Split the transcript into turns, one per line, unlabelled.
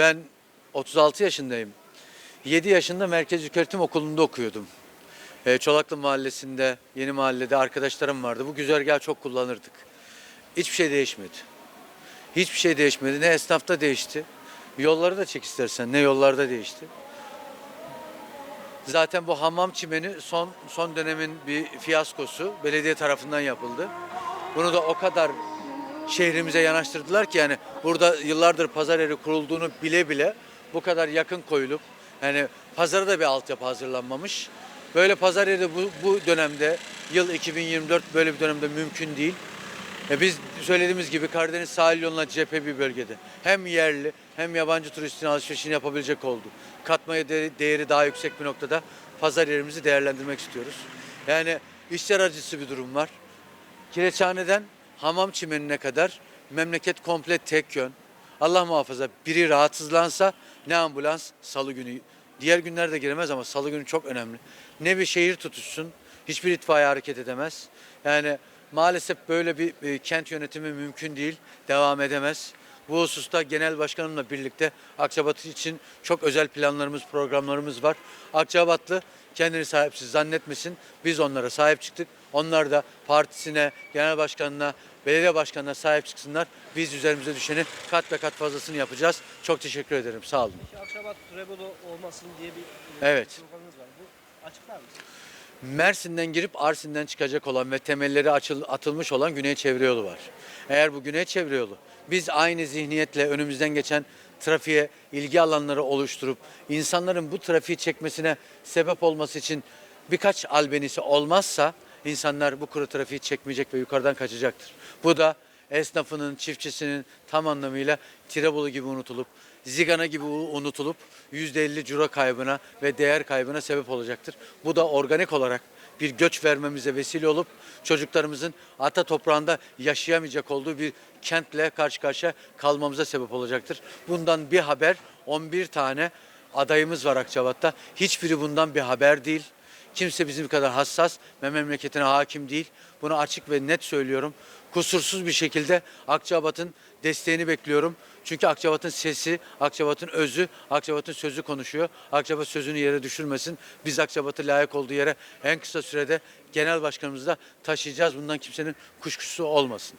Ben 36 yaşındayım. 7 yaşında Merkez Yükseltim Okulu'nda okuyordum. Ee, Çolaklı Mahallesi'nde, Yeni Mahalle'de arkadaşlarım vardı. Bu güzergahı çok kullanırdık. Hiçbir şey değişmedi. Hiçbir şey değişmedi. Ne esnafta değişti. Yolları da çek istersen. Ne yollarda değişti. Zaten bu hamam çimeni son son dönemin bir fiyaskosu. Belediye tarafından yapıldı. Bunu da o kadar şehrimize yanaştırdılar ki yani burada yıllardır pazar yeri kurulduğunu bile bile bu kadar yakın koyulup yani pazara da bir altyapı hazırlanmamış. Böyle pazar yeri bu, bu dönemde yıl 2024 böyle bir dönemde mümkün değil. E biz söylediğimiz gibi Karadeniz sahil yoluna cephe bir bölgede. Hem yerli hem yabancı turistin alışverişini yapabilecek oldu. Katmaya değeri, değeri daha yüksek bir noktada pazar yerimizi değerlendirmek istiyoruz. Yani işler acısı bir durum var. Kireçhane'den hamam çimenine kadar memleket komple tek yön. Allah muhafaza biri rahatsızlansa ne ambulans salı günü. Diğer günlerde giremez ama salı günü çok önemli. Ne bir şehir tutuşsun hiçbir itfaiye hareket edemez. Yani maalesef böyle bir e, kent yönetimi mümkün değil, devam edemez. Bu hususta genel başkanımla birlikte Akçabat için çok özel planlarımız, programlarımız var. Akçabatlı kendini sahipsiz zannetmesin. Biz onlara sahip çıktık. Onlar da partisine, genel başkanına, belediye başkanına sahip çıksınlar. Biz üzerimize düşeni kat ve kat fazlasını yapacağız. Çok teşekkür ederim. Sağ olun.
Peki Akşabat Rebolo olmasın diye bir
Evet.
sloganınız var. Bu açıklar mısınız?
Mersin'den girip Arsin'den çıkacak olan ve temelleri açıl, atılmış olan Güney Çevre Yolu var. Eğer bu Güney Çevre Yolu biz aynı zihniyetle önümüzden geçen trafiğe ilgi alanları oluşturup insanların bu trafiği çekmesine sebep olması için birkaç albenisi olmazsa insanlar bu kuru trafiği çekmeyecek ve yukarıdan kaçacaktır. Bu da esnafının, çiftçisinin tam anlamıyla Tirebolu gibi unutulup, Zigana gibi unutulup %50 ciro kaybına ve değer kaybına sebep olacaktır. Bu da organik olarak bir göç vermemize vesile olup çocuklarımızın ata toprağında yaşayamayacak olduğu bir kentle karşı karşıya kalmamıza sebep olacaktır. Bundan bir haber 11 tane adayımız var Akçabat'ta. Hiçbiri bundan bir haber değil. Kimse bizim kadar hassas ve memleketine hakim değil. Bunu açık ve net söylüyorum. Kusursuz bir şekilde Akçabat'ın desteğini bekliyorum. Çünkü Akçabat'ın sesi, Akçabat'ın özü, Akçabat'ın sözü konuşuyor. Akçabat sözünü yere düşürmesin. Biz Akçabat'ı layık olduğu yere en kısa sürede genel başkanımızla taşıyacağız. Bundan kimsenin kuşkusu olmasın.